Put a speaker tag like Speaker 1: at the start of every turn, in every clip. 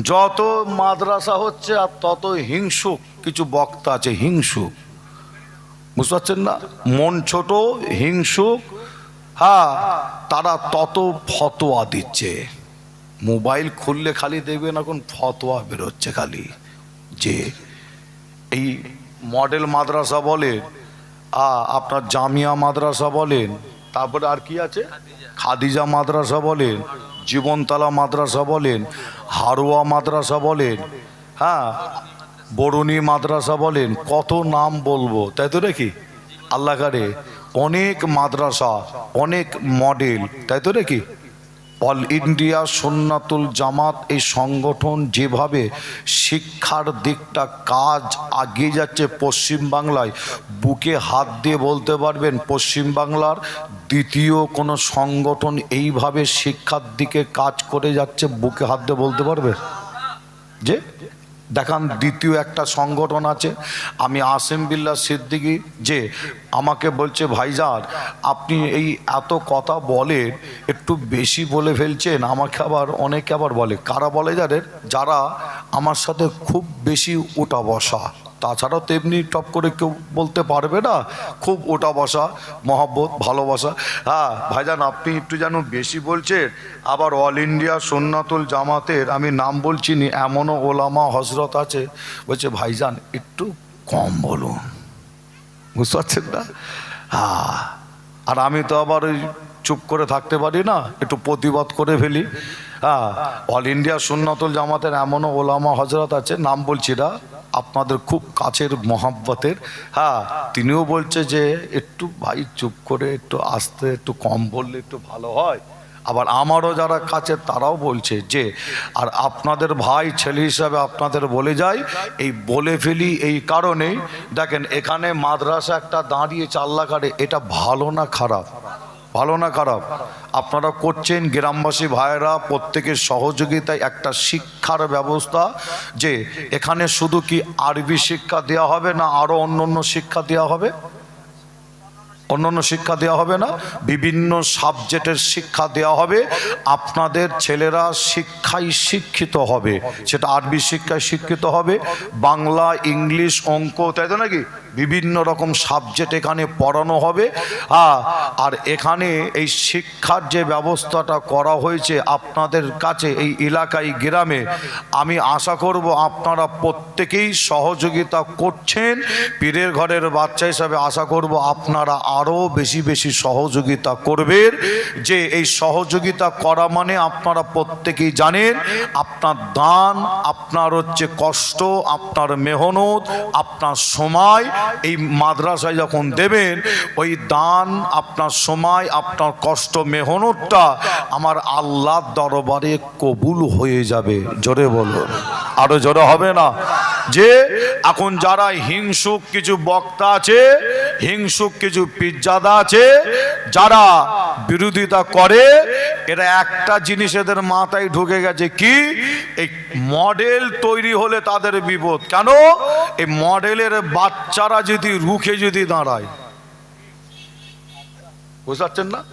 Speaker 1: যত মাদ্রাসা হচ্ছে আর তত হিংসুক কিছু বক্তা আছে হিংসুক বুঝতে পারছেন না? মন ছোট হিংসুক হ্যাঁ তারা তত ফতোয়া দিচ্ছে। মোবাইল খুললে খালি দেখবেন এখন ফতোয়া বেরোচ্ছে খালি। যে এই মডেল মাদ্রাসা বলেন আ, আপনার জামিয়া মাদ্রাসা বলেন তারপরে আর কি আছে? খাদিজা মাদ্রাসা বলেন জীবনতলা মাদ্রাসা বলেন, হারোয়া মাদ্রাসা বলেন হ্যাঁ? বরুণী মাদ্রাসা বলেন, কত নাম বলব, তাই তো নাকি? আল্লাহ অনেক মাদ্রাসা, অনেক মডেল, তাই তো নাকি? অল ইন্ডিয়া সন্ন্যাতুল জামাত এই সংগঠন যেভাবে শিক্ষার দিকটা কাজ আগিয়ে যাচ্ছে পশ্চিমবাংলায় বুকে হাত দিয়ে বলতে পারবেন পশ্চিমবাংলার দ্বিতীয় কোনো সংগঠন এইভাবে শিক্ষার দিকে কাজ করে যাচ্ছে, বুকে হাত দিয়ে বলতে পারবে? যে? দেখান, দ্বিতীয় একটা সংগঠন আছে। আমি আসেম বিল্লা সিদ্দিকি, যে আমাকে বলছে ভাইজার আপনি এই এত কথা বলেন, একটু বেশি বলে ফেলছেন, আমাকে আবার অনেকে আবার বলে। কারা বলে যাদের যারা আমার সাথে খুব বেশি উঠা বসা। তাছাড়াও তেমনি টপ করে কেউ বলতে পারবে না। খুব ওটা বসা, মহব্বত, ভালোবাসা। হ্যাঁ ভাইজান, আপনি একটু যেন বেশি বলছেন, আবার অল ইন্ডিয়া সুন্নাতুল জামাতের আমি নাম বলছি নি, এমনও ওলামা হজরত আছে। বলছে, ভাইজান, একটু কম বলুন। বুঝতে পারছেন না? হ্যাঁ আর আমি তো আবার ওই চুপ করে থাকতে পারি না, একটু প্রতিবাদ করে ফেলি। হ্যাঁ অল ইন্ডিয়া সুন্নাতুল জামাতের এমনও ওলামা হজরত আছে, নাম বলছি না। আপনাদের খুব কাছের মহাব্বতের। হ্যাঁ তিনিও বলছে যে একটু ভাই চুপ করে একটু আসতে, একটু কম বললে একটু ভালো হয়। আবার আমারও যারা কাছে তারাও বলছে যে, আর আপনাদের ভাই ছেলে হিসাবে আপনাদের বলে যাই, এই বলে ফেলি এই কারণেই। দেখেন, এখানে মাদ্রাসা একটা দাঁড়িয়ে চাল্লা কাটে এটা ভালো না খারাপ? ভালো না খারাপ? আপনারা করছেন গ্রামবাসী ভাইয়েরা প্রত্যেকের সহযোগিতায় একটা শিক্ষার ব্যবস্থা যে এখানে শুধু কি আরবি শিক্ষা দেওয়া হবে না আরও অন্য অন্য শিক্ষা দেওয়া হবে? অন্যান্য শিক্ষা দেওয়া হবে না, বিভিন্ন সাবজেক্টের শিক্ষা দেওয়া হবে, আপনাদের ছেলেরা শিক্ষায় শিক্ষিত হবে, সেটা আরবি শিক্ষায় শিক্ষিত হবে, বাংলা, ইংলিশ, অঙ্ক, তাই তো নাকি? বিভিন্ন রকম সাবজেক্ট এখানে পড়ানো হবে। হ্যাঁ আর এখানে এই শিক্ষার যে ব্যবস্থাটা করা হয়েছে আপনাদের কাছে এই এলাকায়, গ্রামে, আমি আশা করব আপনারা প্রত্যেকেই সহযোগিতা করছেন। পীরের ঘরের বাচ্চা হিসাবে আশা করব আপনারা আরও বেশি বেশি সহযোগিতা করবেন। যে এই সহযোগিতা করা মানে আপনারা প্রত্যেকেই জানেন, আপনার দান, আপনার হচ্ছে কষ্ট, আপনার মেহনত, আপনার সময়, এই মাদ্রাসায় যখন দেবেন, ওই দান, আপনার সময়, আপনার কষ্ট, মেহনতটা আমার আল্লাহর দরবারে কবুল হয়ে যাবে। জোরে বলুন। আরও জোরে হবে না? যে এখন যারা হিংসুক কিছু বক্তা আছে, হিংসুক কিছু পিজ্জাদা আছে, যারা বিরোধিতা করে, এরা একটা জিনিস এদের মাথায় ঢুকে গেছে কি? এই মডেল তৈরি হলে তাদের বিপদ। কেন? এই মডেলের বাচ্চারা যদি রুখে যদি দাঁড়ায়। বুঝতে পারছেন না?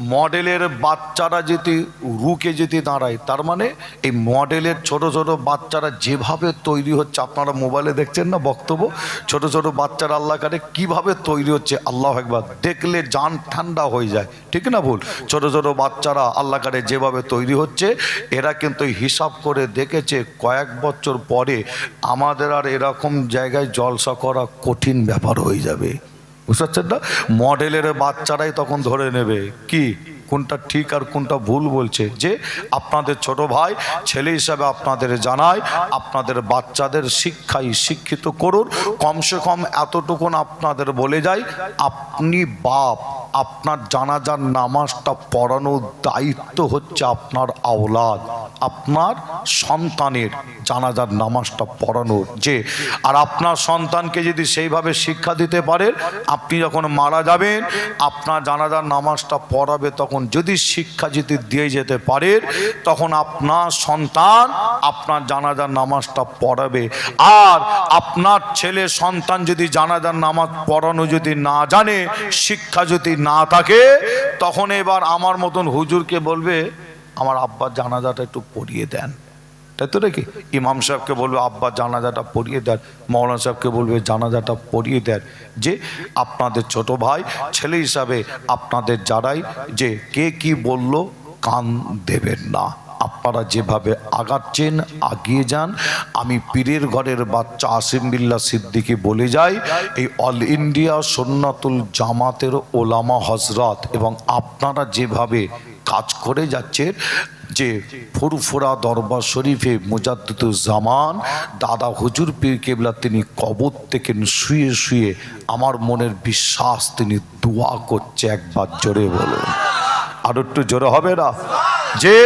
Speaker 1: মডেলের বাচ্চারা যদি রুকে যদি দাঁড়ায়। তার মানে এই মডেলের ছোট ছোট বাচ্চারা যেভাবে তৈরি হচ্ছে, আপনারা মোবাইলে দেখছেন না বক্তব্য? ছোট ছোট বাচ্চারা আল্লাহ কারে কীভাবে তৈরি হচ্ছে, আল্লাহ একবার দেখলে যান ঠান্ডা হয়ে যায়। ঠিক না ভুল? ছোট ছোট বাচ্চারা আল্লাহ কারে যেভাবে তৈরি হচ্ছে, এরা কিন্তু হিসাব করে দেখেছে, কয়েক বছর পরে আমাদের আর এরকম জায়গায় জলসা করা কঠিন ব্যাপার হয়ে যাবে। বুঝতে পারছেন না? মডেলের বাচ্চারাই তখন ধরে নেবে। কি? কোনটা ঠিক আর কোনটা ভুল বলছে যে আপনাদের ছোট ভাই ছেলে হিসাবে আপনাদের জানায়, আপনাদের বাচ্চাদের শিক্ষায় শিক্ষিত করুন। কমসে কম এতটুকুন আপনাদের বলে যায় আপনি বাপ, আপনার জানাজার নামাজটা পড়ানোর দায়িত্ব হচ্ছে আপনার আওলাদ, আপনার সন্তানের জানাজার নামাজটা পড়ানোর। যে, আর আপনার সন্তানকে যদি সেইভাবে শিক্ষা দিতে পারেন, আপনি যখন মারা যাবেন, আপনার জানাজার নামাজটা পড়াবে তখন যদি শিক্ষা যদি দিয়ে যেতে পারে, তখন আপনার সন্তান আপনার জানাজার নামাজটা পড়াবে। আর আপনার ছেলে সন্তান যদি জানাজার নামাজ পড়ানো যদি না জানে, শিক্ষা যদি না থাকে, তখন এবার আমার মতন হুজুরকে বলবে, আমার আব্বার জানাজাটা একটু পড়িয়ে দেন। তাই তো নাকি? ইমাম সাহেবকে বলবে, আব্বা জানাজাটা পড়িয়ে দেন, মৌলানা সাহেবকে বলবে, জানাজাটা পড়িয়ে দেন। যে আপনাদের ছোট ভাই, ছেলে হিসাবে আপনাদের যারাই যে কে কি বলল, কান দেবেন না। আপনারা যেভাবে আগাচ্ছেন, আগিয়ে যান। আমি পীরের ঘরের বাচ্চা আসিম বিল্লা সিদ্দিকি বলে যাই, এই অল ইন্ডিয়া সন্ন্যাতুল জামাতের ওলামা হজরত এবং আপনারা যেভাবে কাজ করে যাচ্ছে যে ফুরফুরা দরবার শরীফে জামান, দাদা হুজুর পীর কেবলা তিনি কবর থেকে শুয়ে শুয়ে আমার মনের বিশ্বাস তিনি দোয়া করছে একবার জোরে বলুন। আর একটু জোরে হবে না? যে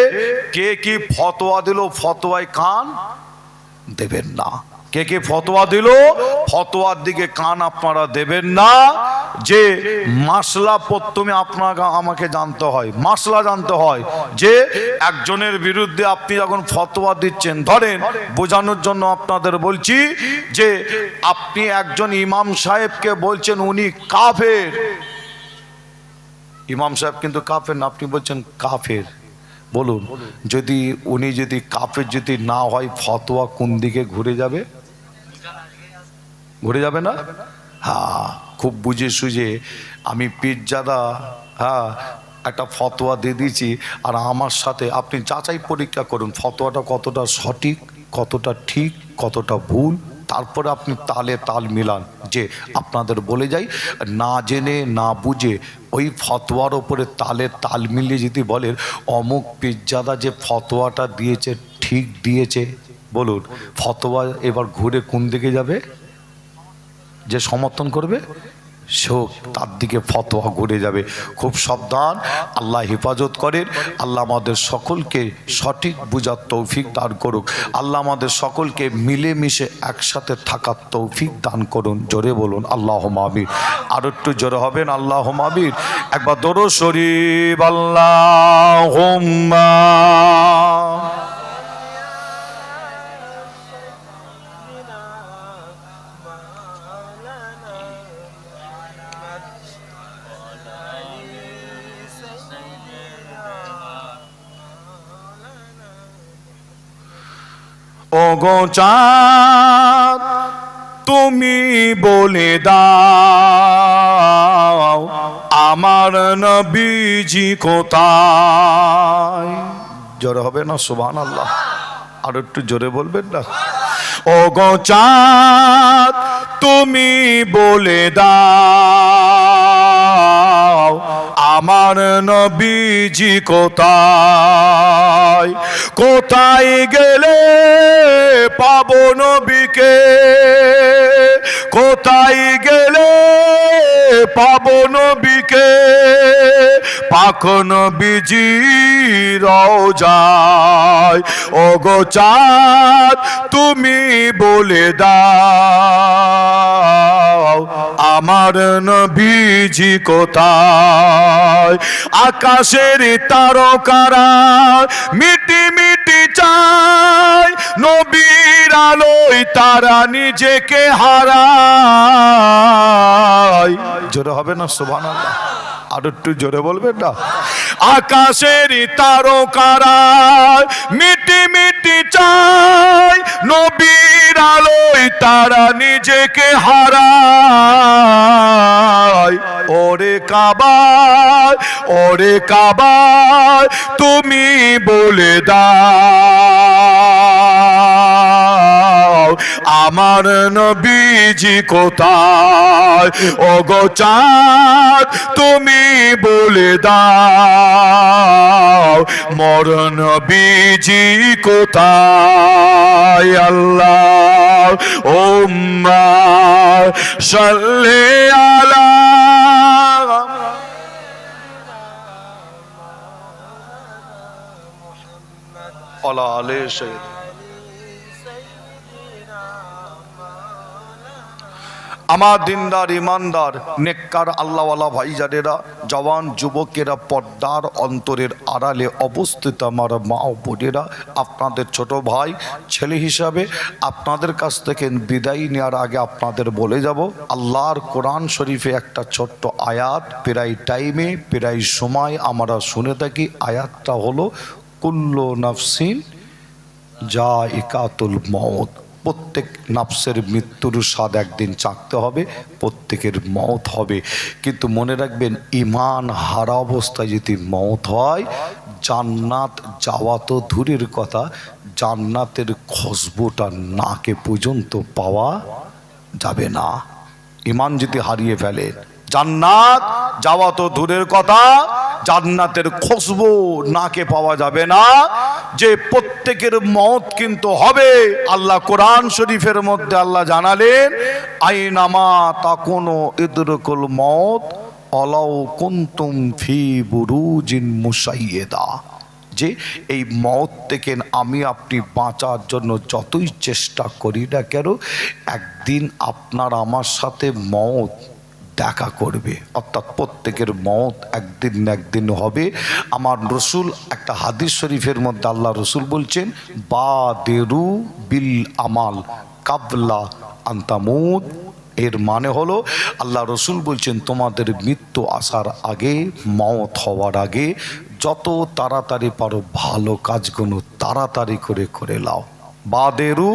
Speaker 1: কে কি ফতোয়া দিল ফতোয়ায় কান দেবেন না। কে কে ফতোয়া দিল? ফতোয়ার দিকে কান আপনারা দেবেন না। যে মাসলা প্রথমে আপনাকে, আমাকে জানতে হয়, মাসলা জানতে হয় যে একজনের বিরুদ্ধে আপনি যখন ফতোয়া দিচ্ছেন, ধরেন বোঝানোর জন্য আপনাদের বলছি যে আপনি একজন ইমাম সাহেবকে বলছেন উনি কাফের। ইমাম সাহেব কিন্তু কাফের না, আপনি বলছেন কাফের। বলুন, যদি উনি যদি কাফের যদি না হয়, ফতোয়া কোন দিকে ঘুরে যাবে? ঘুরে যাবে না? হ্যাঁ খুব বুঝে সুঝে আমি পীরজাদা হ্যাঁ একটা ফতোয়া দিয়ে দিয়েছি। আর আমার সাথে আপনি যাচাই পরীক্ষা করুন, ফতোয়াটা কতটা সঠিক, কতটা ঠিক, কতটা ভুল। তারপরে আপনি তালে তাল মিলান, যে আপনাদের বলে যাই, না জেনে, না বুঝে, ওই ফতোয়ার ওপরে তালে তাল মিলিয়ে যদি বলেন, অমুক পিজ্জাদা যে ফতোয়াটা দিয়েছে, ঠিক দিয়েছে, বলুন, ফতোয়া এবার ঘুরে কোন দিকে যাবে? যে সমর্থন করবে সেও তার দিকে ফতোয়া ঘুরে যাবে। খুব সাবধান, আল্লাহ হেফাজত করেন। আল্লাহ আমাদের সকলকে সঠিক বুঝার তৌফিক দান করুক। আল্লাহ আমাদের সকলকে মিলেমিশে একসাথে থাকার তৌফিক দান করুন। জোরে বলুন আল্লাহ মাবির আর একটু জোরে হবেন আল্লাহ মাবির একবার দরো শরীফ আল্লাহ ও চাঁদ, তুমি বলে দাও, আমার নবীজি কোথায়? জোরে হবে না সুবহান আল্লাহ আর একটু জোরে বলবেন না? ও চাঁদ, তুমি বলে দাও আমার নবীজি কোথায়? কোথায় গেলে পাব নবীকে? কোথায় গেলে পাব নবীকে? পাখ বিজি রওজায় ও গো চাঁদ, তুমি বলে দাও, আমার নবীজি কোথায়? আকাশের তারকারা মিটি মিটি চায়, নবীর আলোয় তারা নিজেকে হারায়। জোরে হবে না সোভান আর একটু জোরে বলবেন না? আকাশের তারকারা মিটি মিটি চায়, নবীর আলোয় তারা নিজেকে হারায়। ওরে কাবার ওরে কাবার, তুমি বলে দাও। আমার নবীজি কোথায়? ও গো চাঁদ, তুমি বলে দাও, মর নবীজি কোথায়? আল্লাহ ওম্মা সাল্লে আলা আলা আলে সাইয়্যিদ আমার দিনদার, ইমানদার, নেককার আল্লাহওয়ালা ভাইজানেরা, জওয়ান যুবকেরা পর্দার অন্তরের আড়ালে অবস্থিত আমার মা ও বোনেরা, আপনাদের ছোট ভাই, ছেলে হিসাবে আপনাদের কাছ থেকে বিদায় নেওয়ার আগে আপনাদের বলে যাব, আল্লাহর কোরআন শরীফে একটা ছোট্ট আয়াত, প্রায় টাইমে, প্রায় সময় আমরা শুনে থাকি, আয়াতটা হলো, কুল্লো নাফসিন যা ইকাতুল মত প্রত্যেক নাফসের মৃত্যুর স্বাদ একদিন চাকতে হবে, প্রত্যেকের মত হবে। কিন্তু মনে রাখবেন ইমান হারা অবস্থায় যদি মত হয়, জান্নাত যাওয়া তো দূরের কথা, জান্নাতের খসবোটা নাকে পর্যন্ত পাওয়া যাবে না। ইমান যদি হারিয়ে ফেলে জান্নাত, যাওয়া তো দূরের কথা, জান্নাতের খুশবু নাকে পাওয়া যাবে না। যে প্রত্যেকের মত কিন্তু হবে, আল্লাহ কোরআন শরীফের মধ্যে আল্লাহ জানালেন আইনামা তা কোনো ইদরকুল মত অলাউ কুন্তুম ফি বুরুজিন মুসাইয়েদা যে এই মত থেকে আমি আপনি বাঁচার জন্য যতই চেষ্টা করি না কেন, একদিন আপনার আমার সাথে মত দেখা করবে। অর্থাৎ প্রত্যেকের মত একদিন না একদিন হবে। আমার রসুল একটা হাদিস শরীফের মধ্যে আল্লাহ রসুল বলছেন বা দেরু বিল আমাল কাবলা আন্তামুদ। এর মানে হলো, আল্লাহ রসুল বলছেন, তোমাদের মৃত্যু আসার আগে মত হওয়ার আগে, যত তাড়াতাড়ি পারো ভালো কাজগুলো তাড়াতাড়ি করে করে লাও। বাদেরু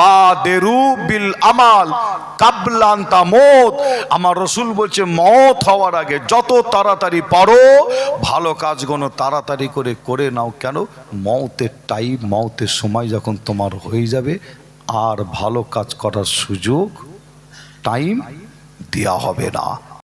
Speaker 1: বাদেরু বিল আমাল কাবলান্তা মত। আমার রসুল বলছে, মত হওয়ার আগে যত তাড়াতাড়ি পারো, ভালো কাজগুলো তাড়াতাড়ি করে করে নাও। কেন? মতের টাইম মতের সময় যখন তোমার হয়ে যাবে, আর ভালো কাজ করার সুযোগ টাইম দেওয়া হবে না।